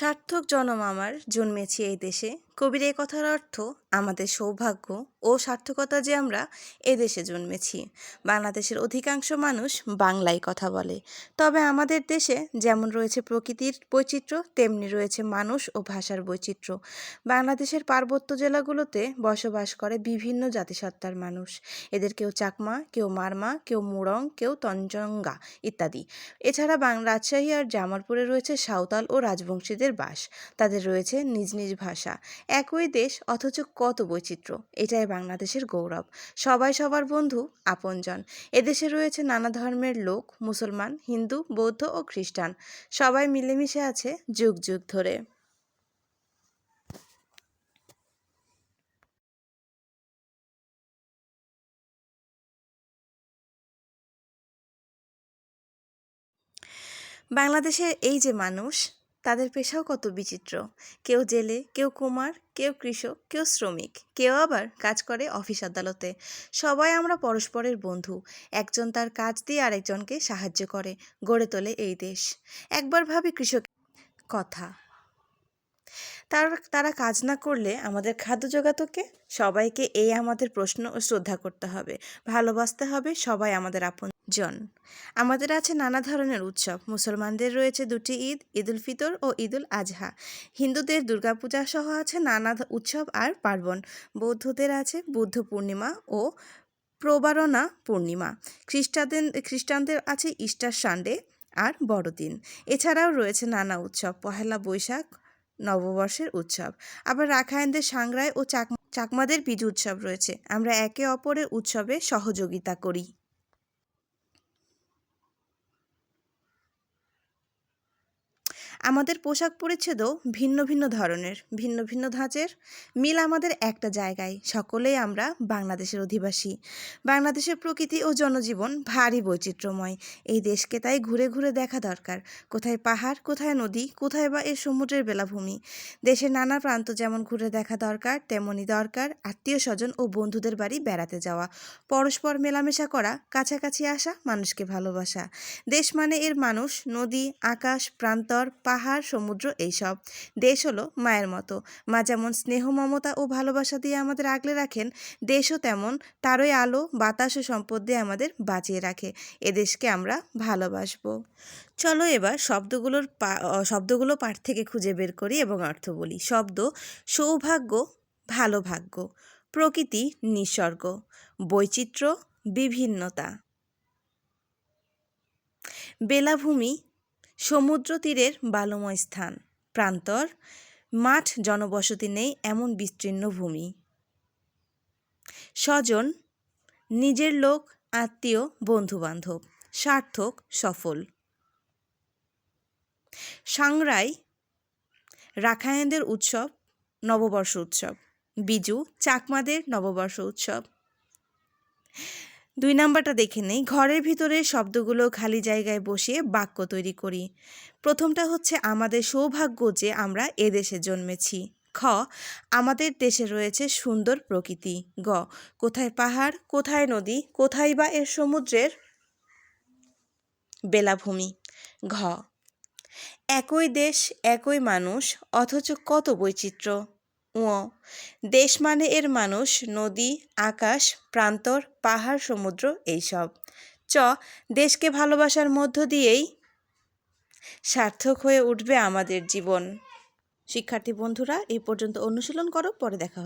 সার্থক জনম আমার জন্মেছি এই দেশে। কবির এই কথার অর্থ আমাদের সৌভাগ্য ও সার্থকতা যে আমরা এদেশে জন্মেছি। বাংলাদেশের অধিকাংশ মানুষ বাংলায় কথা বলে। তবে আমাদের দেশে যেমন রয়েছে প্রকৃতির বৈচিত্র্য, তেমনি রয়েছে মানুষ ও ভাষার বৈচিত্র্য। বাংলাদেশের পার্বত্য জেলাগুলোতে বসবাস করে বিভিন্ন জাতিসত্তার মানুষ। এদের কেউ চাকমা, কেউ মারমা, কেউ মুরং কেউ তঞ্জঙ্গা ইত্যাদি। এছাড়া রাজশাহী আর জামালপুরে রয়েছে সাঁওতাল ও রাজবংশীদের বাস। তাদের রয়েছে নিজ নিজ ভাষা। একই দেশ অথচ কত বৈচিত্র্য, এটাই বাংলাদেশের গৌরব। সবাই সবার বন্ধু, আপনজন। এদেশে রয়েছে নানা ধর্মের লোক, মুসলমান, হিন্দু, বৌদ্ধ ও খ্রিস্টান। সবাই মিলেমিশে আছে যুগ যুগ ধরে। বাংলাদেশের এই যে মানুষ তাদের পেশাও কত বিচিত্র। কেউ জেলে, কেউ কুমার, কেউ কৃষক, কেউ শ্রমিক, কেউ আবার কাজ করে অফিস আদালতে। সবাই আমরা পরস্পরের বন্ধু। একজন তার কাজ দিয়ে আরেকজনকে সাহায্য করে গড়ে তোলে এই দেশ। একবার ভাবি কৃষক কথা। তার, তারা কাজ না করলে আমাদের খাদ্য জোগাতো কে সবাইকে এই আমাদের প্রশ্ন ও শ্রদ্ধা করতে হবে। ভালোবাসতে হবে সবাই আমাদের আপন জন আমাদের আছে নানা ধরনের উৎসব। মুসলমানদের রয়েছে দুটি ঈদ, ঈদুল ফিতর ও ঈদুল আজহা। হিন্দুদের দুর্গাপূজা সহ আছে নানা উৎসব আর পার্বণ। বৌদ্ধদের আছে বুদ্ধ পূর্ণিমা ও প্রবারণা পূর্ণিমা। খ্রিস্টানদের খ্রিস্টানদের আছে ইস্টার সানডে আর বড়দিন। এছাড়াও রয়েছে নানা উৎসব। পহেলা বৈশাখ নববর্ষের উৎসব। আবার রাখায়নদের সাংরায় ও চাকমা চাকমাদের বিজু উৎসব রয়েছে। আমরা একে অপরের উৎসবে সহযোগিতা করি। আমাদের পোশাক পরিচ্ছেদও ভিন্ন ভিন্ন ধরনের, ভিন্ন ভিন্ন ধাঁচের। মিল আমাদের একটা জায়গায়, সকলেই আমরা বাংলাদেশের অধিবাসী। বাংলাদেশের প্রকৃতি ও জনজীবন ভারী বৈচিত্র্যময়। এই দেশকে তাই ঘুরে ঘুরে দেখা দরকার। কোথায় পাহাড়, কোথায় নদী, কোথায় বা এর সমুদ্রের বেলাভূমি? দেশের নানা প্রান্ত যেমন ঘুরে দেখা দরকার তেমনই দরকার আত্মীয় স্বজন ও বন্ধুদের বাড়ি বেড়াতে যাওয়া। পরস্পর মেলামেশা করা, কাছাকাছি আসা, মানুষকে ভালোবাসা। দেশ মানে এর মানুষ, নদী, আকাশ, প্রান্তর পাহাড়, সমুদ্র, এইসব। দেশ হলো মায়ের মতো। মা যেমন স্নেহ, মমতা ও ভালোবাসা দিয়ে আমাদের আগলে রাখেন, দেশও তেমন তারই আলো, বাতাস ও সম্পদ দিয়ে আমাদের বাঁচিয়ে রাখে। এদেশকে আমরা ভালোবাসবো। চলো এবার শব্দগুলোর শব্দগুলো পাঠ থেকে খুঁজে বের করি এবং অর্থ বলি। শব্দ, সৌভাগ্য ভালো ভাগ্য প্রকৃতি, নিসর্গ। বৈচিত্র্য, বিভিন্নতা। বেলাভূমি সমুদ্র তীরের বালুময় স্থান। প্রান্তর, মাঠ জনবসতি নেই এমন বিস্তীর্ণ ভূমি। স্বজন, নিজের লোক, আত্মীয়, বন্ধুবান্ধব, সার্থক, সফল। সাংরাই, রাখাইনদের উৎসব, নববর্ষ উৎসব। বিজু, চাকমাদের নববর্ষ উৎসব। দুই নাম্বারটা দেখে নেই। ঘরের ভিতরে শব্দগুলো খালি জায়গায় বসিয়ে বাক্য তৈরি করি। প্রথমটা হচ্ছে, আমাদের সৌভাগ্য যে আমরা এদেশে জন্মেছি। খ, আমাদের দেশে রয়েছে সুন্দর প্রকৃতি। গ, কোথায় পাহাড়, কোথায় নদী, কোথায় বা এর সমুদ্রের বেলাভূমি? ঘ, একই দেশ, একই মানুষ, অথচ কত বৈচিত্র্য। ও দেশ মানে এর মানুষ, নদী, আকাশ, প্রান্তর, পাহাড়, সমুদ্র, এইসব। চ, দেশকে ভালোবাসার মধ্য দিয়েই সার্থক হয়ে উঠবে আমাদের জীবন। শিক্ষার্থী বন্ধুরা এই পর্যন্ত অনুশীলন করো, পরে দেখা হবে।